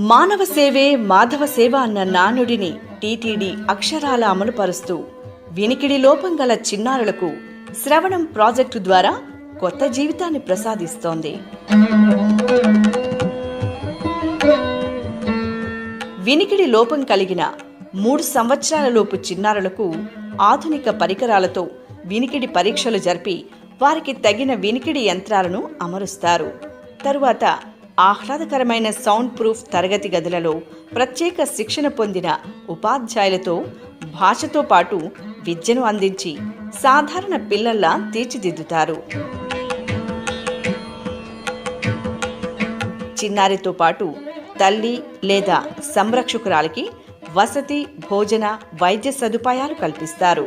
మానవ సేవే మాధవ సేవ అన్న నానుడిని టీటీడీ అక్షరాల అమలుపరుస్తూ వినికిడి లోపం గల చిన్నారులకు శ్రవణం ప్రాజెక్టు ద్వారా కొత్త జీవితాన్ని ప్రసాదిస్తోంది. వినికిడి లోపం కలిగిన మూడు సంవత్సరాలలోపు చిన్నారులకు ఆధునిక పరికరాలతో వినికిడి పరీక్షలు జరిపి వారికి తగిన వినికిడి యంత్రాలను అమరుస్తారు. తరువాత ఆహ్లాదకరమైన సౌండ్ ప్రూఫ్ తరగతి గదులలో ప్రత్యేక శిక్షణ పొందిన ఉపాధ్యాయులతో భాషతో పాటు విద్యను అందించి సాధారణ పిల్లల్లా తీర్చిదిద్దుతారు. చిన్నారితో పాటు తల్లి లేదా సంరక్షకురాలకి వసతి భోజన వైద్య సదుపాయాలు కల్పిస్తారు.